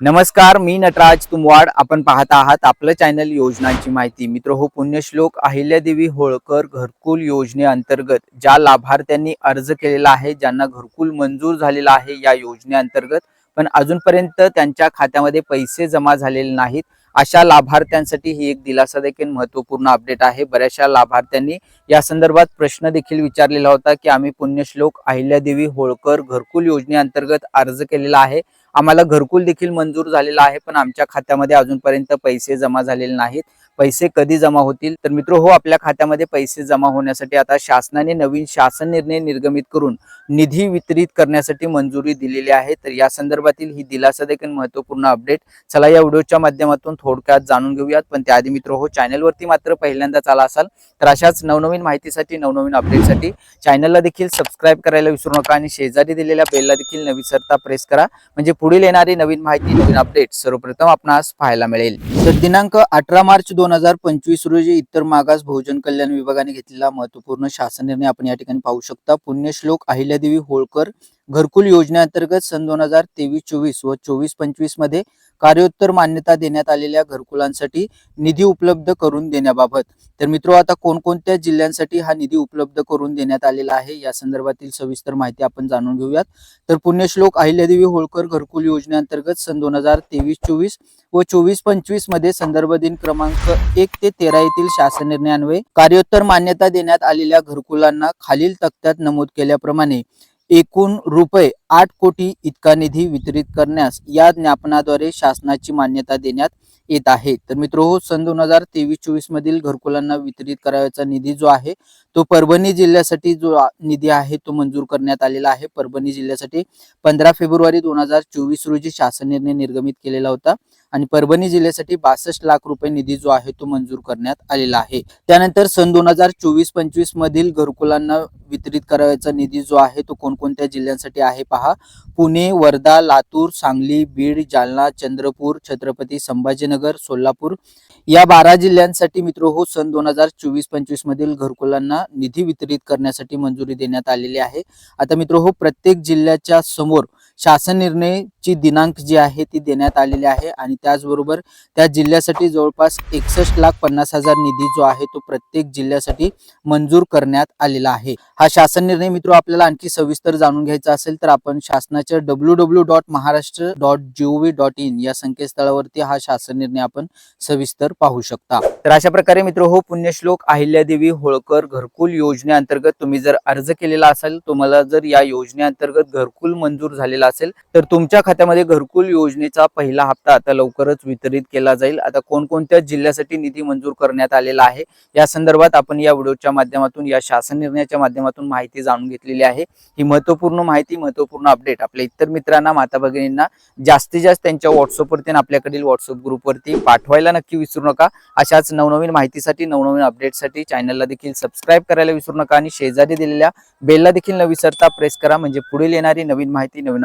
नमस्कार मी नटराज तुमवाड. आपण पाहत आहात आपलं चॅनल योजनांची माहिती. मित्र हो पुण्यश्लोक अहिल्यादेवी होळकर घरकुल योजनेअंतर्गत ज्या लाभार्थ्यांनी अर्ज केलेला आहे ज्यांना घरकुल मंजूर झालेला आहे या योजनेअंतर्गत पण अजूनपर्यंत त्यांच्या खात्यामध्ये पैसे जमा झालेले नाहीत. अशा लाभार्थ्यांसाठी ही एक दिलासा देखील महत्त्वपूर्ण अपडेट आहे. बऱ्याचशा लाभार्थ्यांनी या संदर्भात प्रश्न देखील विचारलेला होता की आम्ही पुण्यश्लोक अहिल्यादेवी होळकर घरकुल योजनेअंतर्गत अर्ज केलेला आहे. आम्हाला घरकुल देखील मंजूर झालेला आहे पण आमच्या खात्यामध्ये अजूनपर्यंत पैसे जमा झालेले नाहीत. पैसे कधी जमा होतील? तर मित्र हो आपल्या खात्यामध्ये पैसे जमा होण्यासाठी आता शासनाने नवीन शासन निर्णय निर्गमित करून निधी वितरित करण्यासाठी मंजुरी दिलेली आहे. तर या संदर्भातील ही दिलासा देखील महत्त्वपूर्ण अपडेट. चला या व्हिडिओच्या माध्यमातून थोडक्यात जाणून घेऊयात. पण त्याआधी मित्र हो चॅनलवरती मात्र पहिल्यांदाच आला असाल तर अशाच नवनवीन माहितीसाठी नवनवीन अपडेटसाठी चॅनलला देखील सबस्क्राईब करायला विसरू नका आणि शेजारी दिलेल्या बेलला देखील नवीसरता प्रेस करा. म्हणजे पुढील येणारी नवीन माहिती नवीन अपडेट सर्वप्रथम आपणास पाहायला मिळेल. तर दिनांक अठरा मार्च दोन हजार पंचवीस रोजी इतर मागास बहुजन कल्याण विभागाने घेतलेला महत्त्वपूर्ण शासन निर्णय आपण या ठिकाणी पाहू शकता. पुण्यश्लोक अहिल्यादेवी होळकर घरकुल योजनेअंतर्गत सन दोन हजार तेवीस चोवीस व चोवीस पंचवीसमध्ये कार्योत्तर मान्यता देण्यात आलेल्या घरकुलांसाठी निधी उपलब्ध करून देण्याबाबत. तर मित्रो आता कोणकोणत्या जिल्ह्यांसाठी हा निधी उपलब्ध करून देण्यात आलेला आहे या संदर्भातील सविस्तर माहिती आपण जाणून घेऊयात. तर पुण्यश्लोक अहिल्यादेवी होळकर घरकुल योजनेअंतर्गत सन दोन हजार तेवीस चोवीस व चोवीस पंचवीसमध्ये संदर्भ दिन क्रमांक एक ते तेरा येथील शासन निर्णयान्वये कार्योत्तर मान्यता देण्यात आलेल्या घरकुलांना खालील तक्त्यात नमूद केल्याप्रमाणे एकूण रुपये आठ कोटी इतका निधी वितरित करण्यास या ज्ञापनाद्वारे शासनाची मान्यता देण्यात येत आहे. तर मित्र हो सन दोन हजार तेवीस चोवीस मधील घरकुलांना वितरित करावयाचा निधी जो आहे तो परभणी जिल्ह्यासाठी जो निधी आहे तो मंजूर करण्यात आलेला आहे. परभणी जिल्ह्यासाठी पंधरा फेब्रुवारी दोन हजार चोवीस रोजी शासन निर्णय निर्गमित केलेला होता. आणि परभणी जिल्ह्यासाठी बासष्ट लाख रुपये निधी जो आहे तो मंजूर करण्यात आलेला आहे. त्यानंतर सन दोन हजार चोवीस पंचवीस मधील घरकुलांना वितरित करायचा निधी जो आहे तो कोणकोणत्या जिल्ह्यांसाठी आहे पहा. पुणे वर्धा लातूर सांगली बीड जालना चंद्रपूर छत्रपती संभाजीनगर सोलापूर या बारा जिल्ह्यांसाठी मित्र हो सन दोन हजार चोवीस पंचवीस मधील घरकुलांना निधी वितरित करण्यासाठी मंजुरी देण्यात आलेली आहे. आता मित्र हो प्रत्येक जिल्ह्याच्या समोर शासन निर्णयची दिनांक जी आहे ती देण्यात आलेली आहे आणि त्याचबरोबर त्या जिल्ह्यासाठी जवळपास एकसष्ट लाख पन्नास हजार निधी जो आहे तो प्रत्येक जिल्ह्यासाठी मंजूर करण्यात आलेला आहे. हा शासन निर्णय मित्र आपल्याला आणखी सविस्तर जाणून घ्यायचा असेल तर आपण शासनाच्या W W dot Maharashtra dot G O V dot in या संकेतस्थळावरती हा शासन निर्णय आपण सविस्तर पाहू शकता. तर अशा प्रकारे मित्र हो पुण्यश्लोक अहिल्यादेवी होळकर घरकुल योजनेअंतर्गत तुम्ही जर अर्ज केलेला असेल तुम्हाला जर या योजनेअंतर्गत घरकुल मंजूर झालेला असेल तर तुमच्या खात्यामध्ये घरकुल योजनेचा पहिला हप्ता आता लवकरच वितरित केला जाईल. आता कोणकोणत्या जिल्ह्यासाठी निधी मंजूर करण्यात आलेला आहे या संदर्भात आपण या व्हिडिओच्या माध्यमातून या शासन निर्णयाच्या माध्यमातून माहिती जाणून घेतलेली आहे. ही महत्त्वपूर्ण माहिती महत्त्वपूर्ण अपडेट आपल्या इतर मित्रांना माता भगिनींना जास्तीत जास्त त्यांच्या व्हॉट्सअपवरती आणि आपल्याकडील व्हॉट्सअप ग्रुपवरती पाठवायला नक्की विसरू नका. अशाच नवनवीन माहितीसाठी नवनवीन अपडेटसाठी चॅनलला देखील सबस्क्राईब करायला विसरू नका आणि शेजारी दिलेल्या बेलला देखील न विसरता प्रेस करा. म्हणजे पुढील येणारी नवीन माहिती नवीन